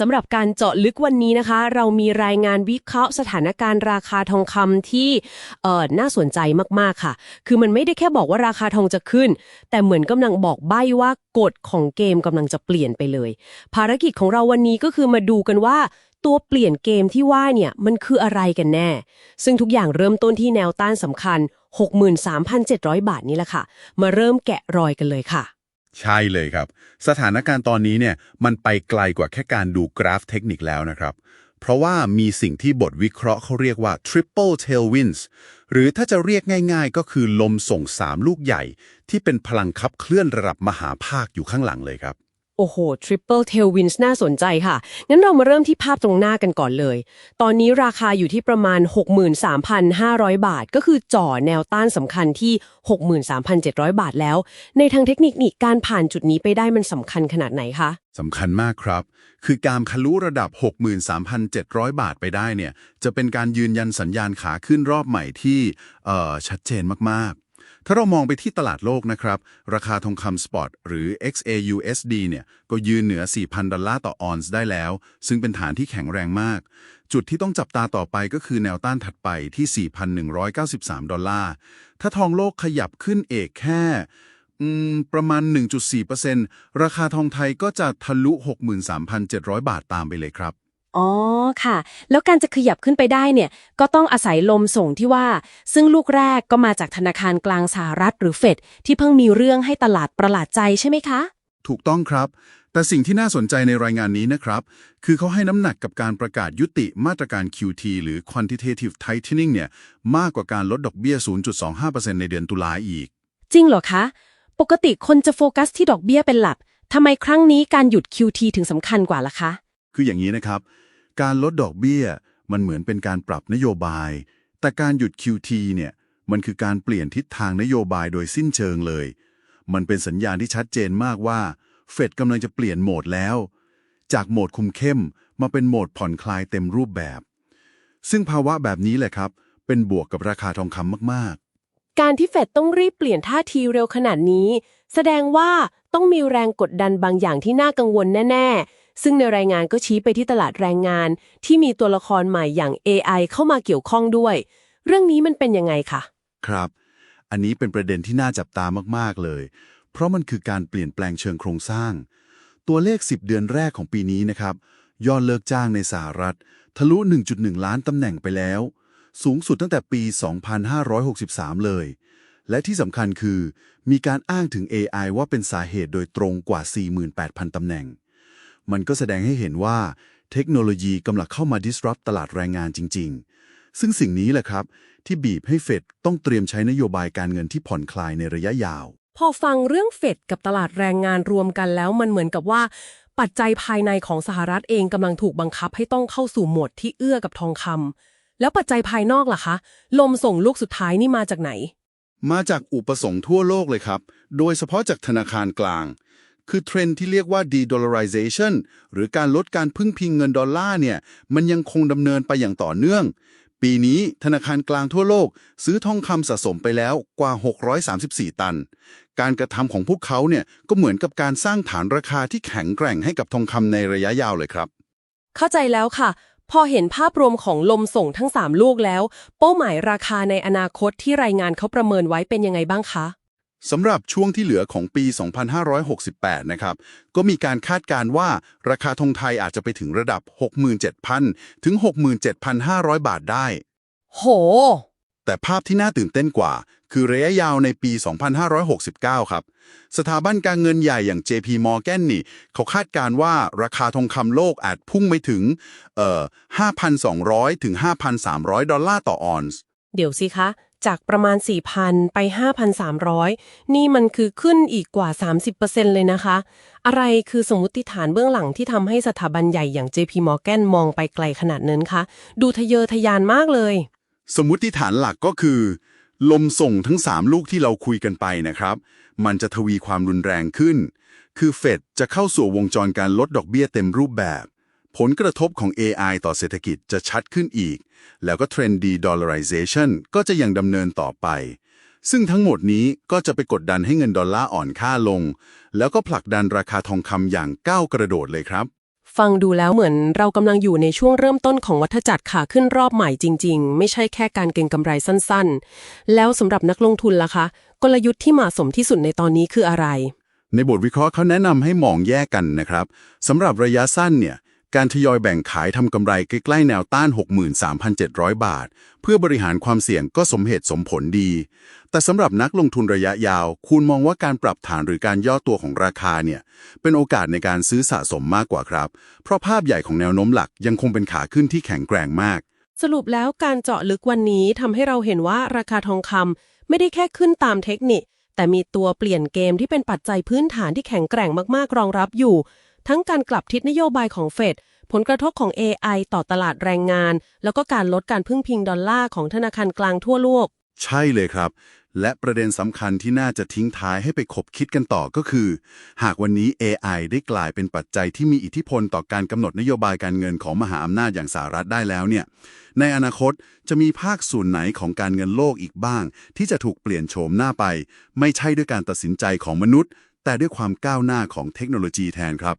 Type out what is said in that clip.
สำหรับการเจาะลึกวันนี้นะคะ เรามีรายงานวิเคราะห์สถานการณ์ราคาทองคำที่เอ่อน่าสนใจมากๆค่ะ คือมันไม่ได้แค่บอกว่าราคาทองจะขึ้น แต่เหมือนกำลังบอกใบ้ว่ากฎของเกมกำลังจะเปลี่ยนไปเลย ภารกิจของเราวันนี้ก็คือมาดูกันว่าตัวเปลี่ยนเกมที่ว่าเนี่ยมันคืออะไรกันแน่ ซึ่งทุกอย่างเริ่มต้นที่แนวต้านสำคัญ 63,700 บาทนี่แหละค่ะ มาเริ่มแกะรอยกันเลยค่ะ ใช่เลยครับ สถานการณ์ตอนนี้เนี่ยมันไปไกลกว่าแค่การดูกราฟเทคนิคแล้วนะครับ เพราะว่ามีสิ่งที่บทวิเคราะห์เขาเรียกว่า triple tailwinds หรือถ้าจะเรียกง่าย ๆ ก็คือลมส่ง3ลูกใหญ่ ที่เป็นพลังขับเคลื่อนระดับมหาภาคอยู่ข้างหลังเลยครับ อ้โห Triple Tailwinds น่าสนใจค่ะ งั้นเรามาเริ่มที่ภาพตรงหน้ากันก่อนเลย ตอนนี้ราคาอยู่ที่ประมาณ 63,500 บาท ก็คือจ่อแนวต้านสำคัญที่ 63,700 บาทแล้ว ในทางเทคนิคนี่การผ่านจุดนี้ไปได้มันสำคัญขนาดไหนคะสำคัญมากครับ คือการทะลุระดับ 63,700 บาทไปได้เนี่ย จะเป็นการยืนยันสัญญาณขาขึ้นรอบใหม่ที่ชัดเจนมากๆ ถ้าเรามองไปที่ตลาดโลกนะครับ ราคาทองคำสปอตหรือ XAUSD เนี่ยก็ยืนเหนือ 4,000 ดอลลาร์ต่อออนซ์ได้แล้ว ซึ่งเป็นฐานที่แข็งแรงมาก จุดที่ต้องจับตาต่อไปก็คือแนวต้านถัดไปที่ 4,193 ดอลลาร์ ถ้าทองโลกขยับขึ้นเอกแค่ประมาณ 1.4%ราคาทองไทยก็จะทะลุ 63,700 บาทตามไปเลยครับ อ๋อค่ะ แล้วการจะขยับขึ้นไปได้เนี่ย ก็ต้องอาศัยลมส่งที่ว่า ซึ่งลูกแรกก็มาจากธนาคารกลางสหรัฐหรือเฟดที่เพิ่งมีเรื่องให้ตลาดประหลาดใจใช่ไหมคะ ถูกต้องครับ แต่สิ่งที่น่าสนใจในรายงานนี้นะครับ คือเขาให้น้ำหนักกับการประกาศยุติมาตรการ QT หรือ quantitative tightening เนี่ยมากกว่าการลดดอกเบี้ย 0.25%ในเดือนตุลาอีก จริงเหรอคะ ปกติคนจะโฟกัสที่ดอกเบี้ยเป็นหลักทำไมครั้งนี้การหยุด QT ถึงสำคัญกว่าล่ะคะ คืออย่างนี้นะครับ การลดดอกเบี้ยมันเหมือนเป็นการปรับนโยบาย แต่การหยุด QT เนี่ยมันคือการเปลี่ยนทิศทางนโยบายโดยสิ้นเชิงเลย มันเป็นสัญญาณที่ชัดเจนมากว่าเฟดกำลังจะเปลี่ยนโหมดแล้ว จากโหมดคุมเข้มมาเป็นโหมดผ่อนคลายเต็มรูปแบบ ซึ่งภาวะแบบนี้แหละครับ เป็นบวกกับราคาทองคำมากๆ การที่เฟดต้องรีบเปลี่ยนท่าทีเร็วขนาดนี้ แสดงว่าต้องมีแรงกดดันบางอย่างที่น่ากังวลแน่ ๆ ซึ่งในรายงานก็ชี้ไปที่ตลาดแรงงาน ที่มีตัวละครใหม่อย่าง AI เข้ามาเกี่ยวข้องด้วย เรื่องนี้มันเป็นยังไงคะครับ อันนี้เป็นประเด็นที่น่าจับตามากๆเลย เพราะมันคือการเปลี่ยนแปลงเชิงโครงสร้าง ตัวเลข 10 เดือนแรกของปีนี้นะครับยอดเลิกจ้างในสหรัฐ ทะลุ 1.1 ล้านตำแหน่งไปแล้ว สูงสุดตั้งแต่ปี 2563 เลย และที่สำคัญคือ มีการอ้างถึง AI ว่าเป็นสาเหตุโดยตรงกว่า 48,000 ตำแหน่ง มันก็แสดงให้เห็นว่าเทคโนโลยีกำลังเข้ามา disrupt ตลาดแรงงานจริง ๆ ซึ่งสิ่งนี้แหละครับ ที่บีบให้เฟดต้องเตรียมใช้นโยบายการเงินที่ผ่อนคลายในระยะยาว พอฟังเรื่องเฟดกับตลาดแรงงานรวมกันแล้วมันเหมือนกับว่า ปัจจัยภายในของสหรัฐเองกำลังถูกบังคับให้ต้องเข้าสู่โหมดที่เอื้อกับทองคำแล้วปัจจัยภายนอกล่ะคะ ลมส่งลูกสุดท้ายนี่มาจากไหน มาจากอุปสงค์ทั่วโลกเลยครับ โดยเฉพาะจากธนาคารกลาง คือเทรนที่เรียกว่า de-dollarization หรือการลดการพึ่งพิงเงินดอลลาร์เนี่ย มันยังคงดำเนินไปอย่างต่อเนื่อง ปีนี้ธนาคารกลางทั่วโลก ซื้อทองคำสะสมไปแล้วกว่า 634 ตัน การกระทำของพวกเขาเนี่ยก็เหมือนกับการสร้างฐานราคาที่แข็งแกร่งให้กับทองคำในระยะยาวเลยครับ เข้าใจแล้วค่ะ พอเห็นภาพรวมของลมส่งทั้ง 3 ลูกแล้ว เป้าหมายราคาในอนาคตที่รายงานเขาประเมินไว้เป็นยังไงบ้างคะ สำหรับช่วงที่เหลือของปี 2568 นะครับ ก็มีการคาดการณ์ว่าราคาทองไทยอาจจะไปถึงระดับ 67,000 ถึง 67,500 บาทได้ โห แต่ภาพที่น่าตื่นเต้นกว่า คือระยะยาวในปี 2569 ครับ สถาบันการเงินใหญ่อย่าง JP Morgan นี่ เขาคาดการณ์ว่าราคาทองคำโลกอาจพุ่งไปถึง เอ่อ 5,200 ถึง 5,300 ดอลลาร์ต่อออนซ์ เดี๋ยวสิคะ จากประมาณ 4,000 ไป 5,300 นี่มันคือขึ้นอีกกว่า 30%เลยนะคะ อะไรคือสมมติฐานเบื้องหลังที่ทำให้สถาบันใหญ่อย่าง JP Morgan มองไปไกลขนาดนั้นคะ ดูทะเยอทะยานมากเลย สมมติฐานหลักก็คือ ลมส่งทั้ง 3 ลูกที่เราคุยกันไปนะครับ มันจะทวีความรุนแรงขึ้น คือเฟดจะเข้าสู่วงจรการลดดอกเบี้ยเต็มรูปแบบ ผลกระทบของ AI ต่อเศรษฐกิจจะชัดขึ้นอีก แล้วก็เทรนด์ de-dollarization ก็จะยังดำเนินต่อไป ซึ่งทั้งหมดนี้ก็จะไปกดดันให้เงินดอลลาร์อ่อนค่าลง แล้วก็ผลักดันราคาทองคำอย่างก้าวกระโดดเลยครับ ฟังดูแล้วเหมือนเรากำลังอยู่ในช่วงเริ่มต้นของวัฏจักรขาขึ้นรอบใหม่จริง ๆ ไม่ใช่แค่การเก็งกำไรสั้นๆ แล้วสำหรับนักลงทุนล่ะคะ กลยุทธ์ที่เหมาะสมที่สุดในตอนนี้คืออะไร ในบทวิเคราะห์เขาแนะนำให้มองแยกกันนะครับสำหรับระยะสั้นเนี่ย การทยอยแบ่งขายทำกำไรใกล้ๆแนวต้าน 63,700 บาท เพื่อบริหารความเสี่ยงก็สมเหตุสมผลดี แต่สำหรับนักลงทุนระยะยาว คุณมองว่าการปรับฐานหรือการย่อตัวของราคาเนี่ย เป็นโอกาสในการซื้อสะสมมากกว่าครับ เพราะภาพใหญ่ของแนวโน้มหลักยังคงเป็นขาขึ้นที่แข็งแกร่งมาก สรุปแล้วการเจาะลึกวันนี้ทำให้เราเห็นว่าราคาทองคำไม่ได้แค่ขึ้นตามเทคนิค แต่มีตัวเปลี่ยนเกมที่เป็นปัจจัยพื้นฐานที่แข็งแกร่งมากๆรองรับอยู่ ทั้งการกลับทิศนโยบายของเฟดผลกระทบของ AI ต่อตลาดแรงงาน แล้วก็การลดการพึ่งพิงดอลลาร์ของธนาคารกลางทั่วโลก ใช่เลยครับ และประเด็นสำคัญที่น่าจะทิ้งท้ายให้ไปคบคิดกันต่อก็คือ หากวันนี้ AI ได้กลายเป็นปัจจัยที่มีอิทธิพลต่อการกำหนดนโยบายการเงินของมหาอำนาจอย่างสหรัฐได้แล้วเนี่ย ในอนาคตจะมีภาคส่วนไหนของการเงินโลกอีกบ้าง ที่จะถูกเปลี่ยนโฉมหน้าไป ไม่ใช่ด้วยการตัดสินใจของมนุษย์ แต่ด้วยความก้าวหน้าของเทคโนโลยีแทนครับ